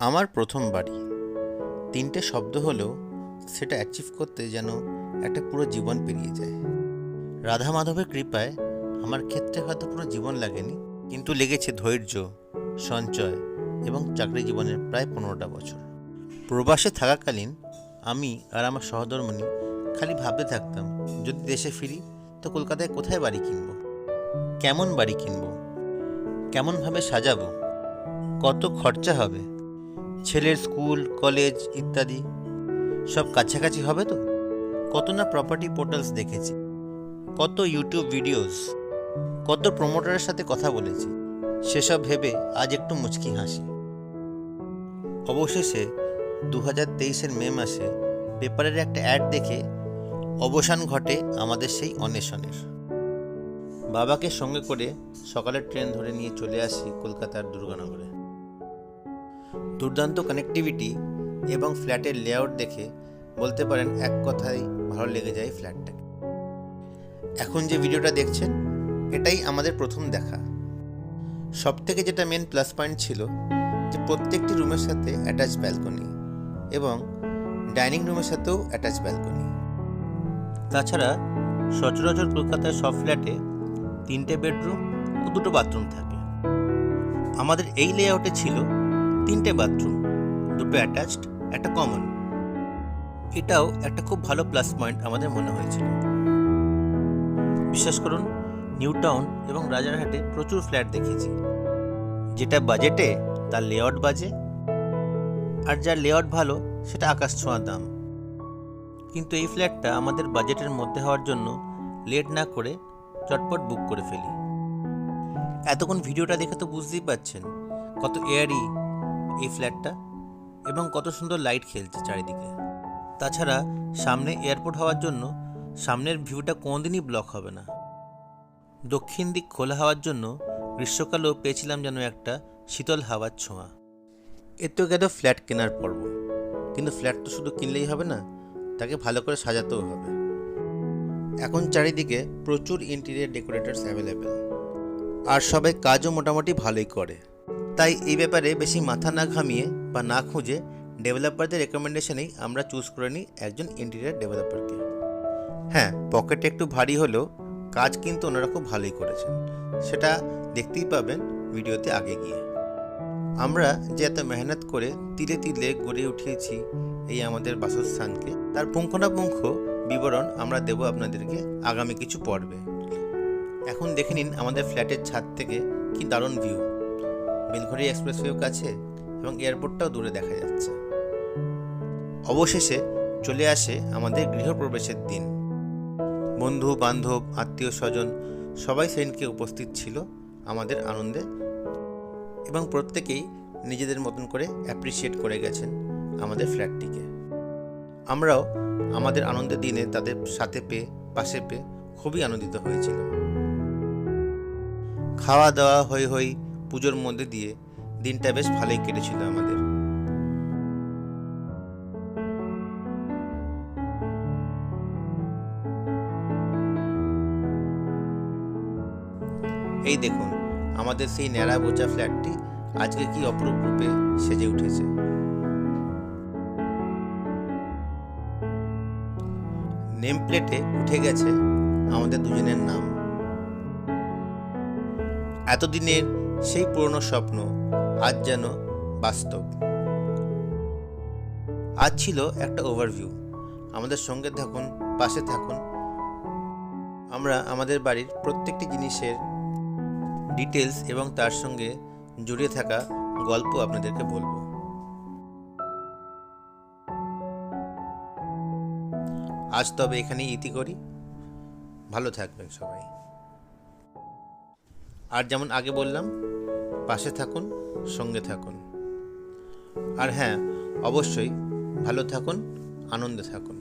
আমার প্রথম বাড়ি। তিনটে শব্দ হলেও সেটা অ্যাচিভ করতে যেন একটা পুরো জীবন পেরিয়ে যায়। রাধা মাধবের কৃপায় আমার ক্ষেত্রে হয়তো পুরো জীবন লাগেনি, কিন্তু লেগেছে ধৈর্য, সঞ্চয় এবং চাকরি জীবনের প্রায় পনেরোটা বছর। প্রবাসে থাকাকালীন আমি আর আমার সহধর্মণি খালি ভাবতে থাকতাম, যদি দেশে ফিরি তো কলকাতায় কোথায় বাড়ি কিনব? কেমন বাড়ি কিনব? কেমনভাবে সাজাবো? কত খরচা হবে? ছেলের স্কুল, কলেজ ইত্যাদি। সব কাছাকাছি হবে তো? কত না প্রপার্টি পোর্টালস দেখেছি। কত ইউটিউব ভিডিওস কত প্রমোটারের সাথে কথা বলেছি। সেসব ভেবে আজ একটু মুচকি হাসি। অবশেষে দু হাজার তেইশের মে মাসে পেপারের একটা অ্যাড দেখে অবসান ঘটে আমাদের সেই অন্বেষণের। বাবাকে সঙ্গে করে সকালের ট্রেন ধরে নিয়ে চলে আসি কলকাতার দুর্গানগরে। দুর্দান্ত কানেক্টিভিটি এবং ফ্ল্যাটের লেআউট দেখে বলতে পারেন এক কথায় ভালো লেগে যায় ফ্ল্যাটটা এখন যে ভিডিওটা দেখছেন, এটাই আমাদের প্রথম দেখা। সব থেকে যেটা মেন প্লাস পয়েন্ট ছিল যে প্রত্যেকটি রুমের সাথে অ্যাটাচ ব্যালকনি এবং ডাইনিং রুমের সাথেও অ্যাটাচ ব্যালকনি তাছাড়া সচরাচর কলকাতার সব ফ্ল্যাটে তিনটে বেডরুম ও দুটো বাথরুম থাকে। আমাদের এই লেআউটে ছিল তিনটে বাথরুম দুটো অ্যাটাচড একটা কমন এটাও একটা খুব ভালো প্লাস পয়েন্ট আমাদের মনে হয়েছিল। বিশ্বাস করুন নিউ টাউন এবং রাজারহাটে প্রচুর ফ্ল্যাট দেখেছি। যেটা বাজেটে তার লেআউট বাজে, আর যার লেআউট ভালো, সেটা আকাশ ছোঁয়া দাম। কিন্তু এই ফ্ল্যাটটা আমাদের বাজেটের মধ্যে হওয়ার জন্য লেট না করে চটপট বুক করে ফেলি। এতক্ষণ ভিডিওটা দেখে তো বুঝতেই পাচ্ছেন কত এয়ারি এই ফ্ল্যাটটা এবং কত সুন্দর লাইট খেলছে চারিদিকে। তাছাড়া সামনে এয়ারপোর্ট হওয়ার জন্য সামনের ভিউটা কোনোদিনই ব্লক হবে না। দক্ষিণ দিক খোলা হওয়ার জন্য গ্রীষ্মকালেও পেয়েছিলাম যেন একটা শীতল হাওয়ার ছোঁয়া। এ তো গেল ফ্ল্যাট কেনার পর্ব। কিন্তু ফ্ল্যাট তো শুধু কিনলেই হবে না, তাকে ভালো করে সাজাতেও হবে। এখন চারিদিকে প্রচুর ইন্টেরিয়ার ডেকোরেটরস অ্যাভেলেবেল আর সবাই কাজও মোটামুটি ভালোই করে। তাই এই ব্যাপারে বেশি মাথা না ঘামিয়ে বা না খুঁজে ডেভেলপারদের রেকমেন্ডেশনেই আমরা চুজ করে নিই একজন ইন্টেরিয়ার ডেভেলপারকে। হ্যাঁ পকেটে একটু ভারী হলেও কাজ কিন্তু ওনারা খুব ভালোই করেছেন। সেটা দেখতেই পাবেন ভিডিওতে আগে গিয়ে। আমরা যে এত মেহনত করে তিলে তিলে গড়ে উঠিয়েছি এই আমাদের বাসস্থানকে, তার পুঙ্খানুপুঙ্খ বিবরণ আমরা দেব আপনাদেরকে আগামী কিছু পর্বে। এখন দেখে নিন আমাদের ফ্ল্যাটের ছাদ থেকে কি দারুণ ভিউ বেলঘড়ি এক্সপ্রেসওয়েও কাছে এবং এয়ারপোর্টটাও দূরে দেখা যাচ্ছে। অবশেষে চলে আসে আমাদের গৃহপ্রবেশের দিন। বন্ধু, বান্ধব, আত্মীয় স্বজন সবাই সেদিনকে উপস্থিত ছিল আমাদের আনন্দে এবং প্রত্যেকেই নিজেদের মতন করে অ্যাপ্রিসিয়েট করে গেছেন আমাদের ফ্ল্যাটটিকে আমরাও আমাদের আনন্দের দিনে তাদের সাথে পেয়ে, পাশে পেয়ে খুবই আনন্দিত হয়েছিলাম। খাওয়া দাওয়া হই হই পুজোর মধ্যে দিয়ে দিনটা বেশ ভালোই কেটেছিল আমাদের। এই দেখুন, আমাদের সেই ন্যাড়া বোচা ফ্ল্যাটটি আজকে কি অপরূপ রূপে সেজে উঠেছে। নেম প্লেটে উঠে গেছে আমাদের দুজনের নাম। এতদিনের সেই পুরনো স্বপ্ন আজ যেন বাস্তব। আজ ছিল একটা ওভারভিউ আমাদের সঙ্গে থাকুন, পাশে থাকুন। আমরা আমাদের বাড়ির প্রত্যেকটি জিনিসের ডিটেলস এবং তার সঙ্গে জড়িয়ে থাকা গল্প আপনাদেরকে বলব। আজ তবে এখানেই ইতি করি। ভালো থাকবেন সবাই। আর যেমন আগে বললাম পাশে থাকুন সঙ্গে থাকুন। আর হ্যাঁ অবশ্যই ভালো থাকুন আনন্দে থাকুন।